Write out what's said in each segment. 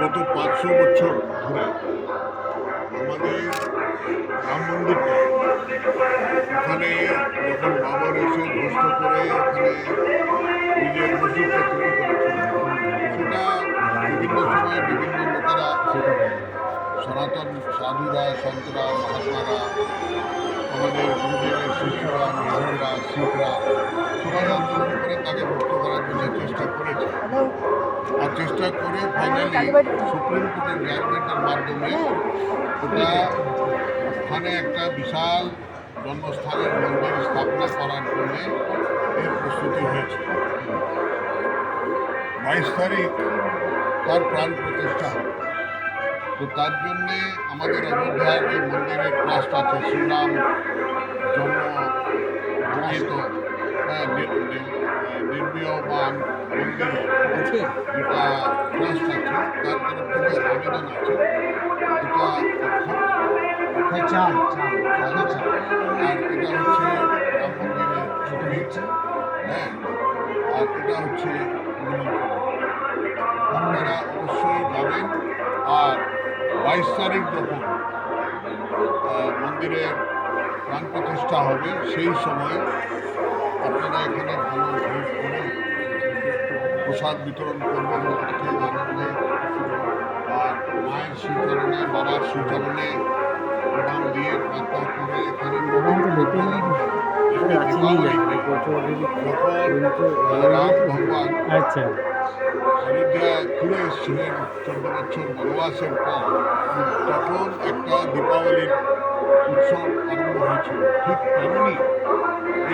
গত পাঁচশো বছর ধরে আমাদের রাম মন্দিরটা ওখানে যখন বাবর এসে ধ্বস্ত করে ওখানে নিজের মসজিদটা তৈরি করেছিল সেটা বিভিন্ন সময় বিভিন্ন লোকেরা সনাতন সাধুরা, সন্তরা, মহাত্মারা, আমাদের গুরুদেবের শিষ্যরা মেহরা শিখরা, সবাই আন্দোলন করে তাকে মুক্ত করার জন্য চেষ্টা করেছে। আর চেষ্টা করে ফাইনালি সুপ্রিম কোর্টের জাজমেন্টের মাধ্যমে ওটা ওখানে একটা বিশাল জন্মস্থানের মন্দির স্থাপনা করার জন্য এর প্রস্তুতি হয়েছে। বাইশ তারিখ তার প্রাণ প্রতিষ্ঠা। তো তার জন্যে আমাদের অযোধ্যার যে মন্দিরের ট্রাস্ট আছে শ্রীরাম জন্ম হ্যাঁ, আছে? যেটা ট্রাস্ট আছে তার তরফ এটা আর এটা হচ্ছে রাম মন্দিরের হ্যাঁ। আর এটা হচ্ছে আপনারা অবশ্যই যাবেন। আর বাইশ তারিখ যখন মন্দিরের প্রাণ প্রতিষ্ঠা হবে, সেই সময় প্রসাদ বিতরণ করবেন অর্থে আনন্দে আর মায়ের শ্রীচরণে বাবার শ্রীচরণে প্রণাম দিয়ে প্রার্থনা করে এখানে যখন রাম ভগবান আচ্ছা অযোধ্যা ঘুরে এসেছিলেন চোদ্দ বছর বনবাসের পর তখন একটা দীপাবলির উৎসব আরম্ভ হয়েছিল ঠিক তেমনি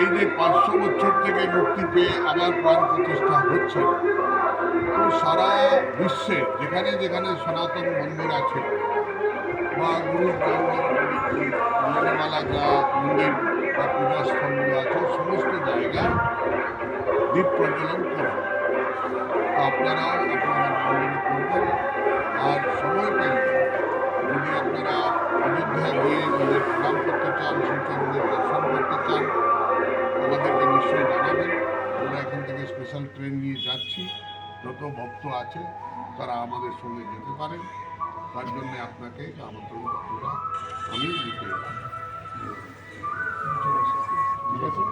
এই যে পাঁচশো বছর থেকে মুক্তি পেয়ে আবার প্রাণ প্রতিষ্ঠা হচ্ছে। তো সারা বিশ্বে যেখানে যেখানে সনাতন মন্দির আছে বা গুরু মন্দিরমালা যা মন্দির বা পূজাস্থলগুলো আছে, সমস্ত জায়গায় দ্বীপ প্রজ্বলন করবে। তো আপনারাও আপনারা মন্দিরে করবেন আর সময় পেলে যদি আপনারা অযোধ্যা গিয়ে নিজের প্রণাম করতে চান শ্রীচরণের দর্শন করতে চান আমাদেরকে নিশ্চয়ই জানাবেন আমরা এখান থেকে স্পেশাল ট্রেন নিয়ে যাচ্ছি। যত ভক্ত আছে, তারা আমাদের সঙ্গে যেতে পারেন। তার জন্যে আপনাকে আমন্ত্রণ পত্রটা আমি দিতে ঠিক আছে?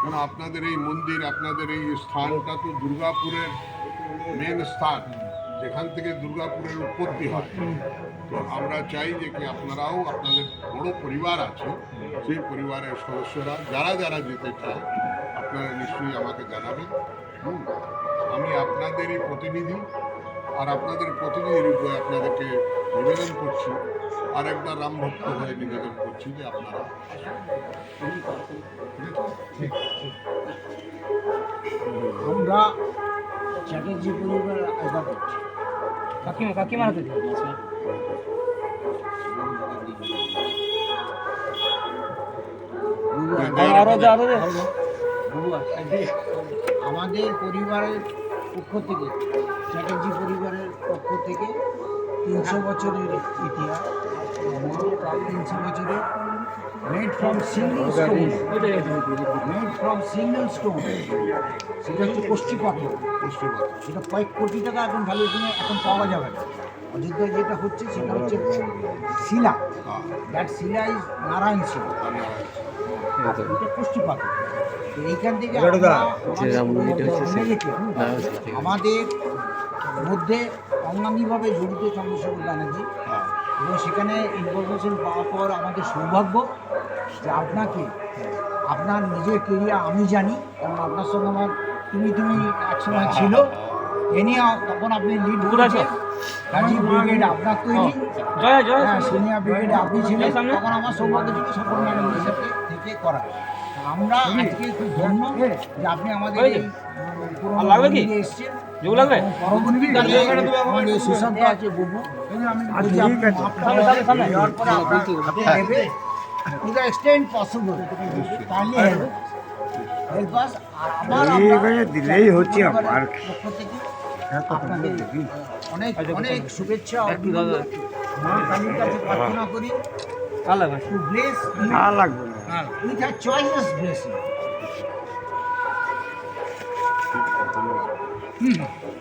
কেন আপনাদের এই মন্দির, আপনাদের এই স্থানটা তো দুর্গাপুরের মেন স্থান। যেখান থেকে দুর্গাপুরের উৎপত্তি হয় তো আমরা চাই যে কি আপনারাও আপনাদের বড় পরিবার আছে, সেই পরিবারের সদস্যরা, যারা যারা যেতে চায়, আপনারা নিশ্চয়ই আমাকে জানাবেন। আমি আপনাদেরই প্রতিনিধি আর আপনাদের প্রতিনিধি রূপে আপনাদেরকে নিবেদন করছি আর একবার রাম ভক্ত হয়ে নিবেদন করছি যে আপনারা? আমরা চ্যাটার্জি পরিবার আশা করছি কাকিমা কাকিমার হাতে দিয়ে দিয়েছে আমাদের পরিবারের পক্ষ থেকে চ্যাটার্জি পরিবারের পক্ষ থেকে তিনশো বছরের ইতিহাস তিনশো বছরের made from single stone made from single stone সেটা হচ্ছে কষ্টি পাথর। সেটা কয়েক কোটি টাকা এখন ভ্যালুয়েশনে এখন পাওয়া যাবে না। অযোধ্যায় যেটা হচ্ছে সেটা হচ্ছে শিলা। হ্যাঁ দ্যাট শিলা ইজ নারায়ণ শিলা। এটা পাথর। তো এইখান থেকে এগারোটা। আমরা যে রাম মন্দিরটা হচ্ছে রেখে, হুম, আমাদের মধ্যে অঙ্গাঙ্গিভাবে জড়িত চন্দ্রশেখর ব্যানার্জি। হ্যাঁ এবং সেখানে ইনফরমেশন পাওয়ার পর আমাদের সৌভাগ্য যে আপনাকে আপনার নিজের কেরিয়ার আমি জানি কারণ আপনার সঙ্গে আমার তুমি তুমি একসময় ছিল। এনি তখন আপনি লিড করেছেন। রাজীব ব্রিগেড আপনার তৈরি। হ্যাঁ সিনিয়র ব্রিগেডে আপনি ছিলেন। তখন আমার সৌভাগ্য ছিল সকল সাথে থেকে করা। আমরা আজকে খুব ধন্য যে আপনি আমাদের আর লাগবে কি? যোগ লাগবে? দিলেই হচ্ছে আমার। অনেক অনেক শুভেচ্ছা মা কালীর কাছে প্রার্থনা করি ভালো লাগবে to bless you আর লাগবে না 嗯。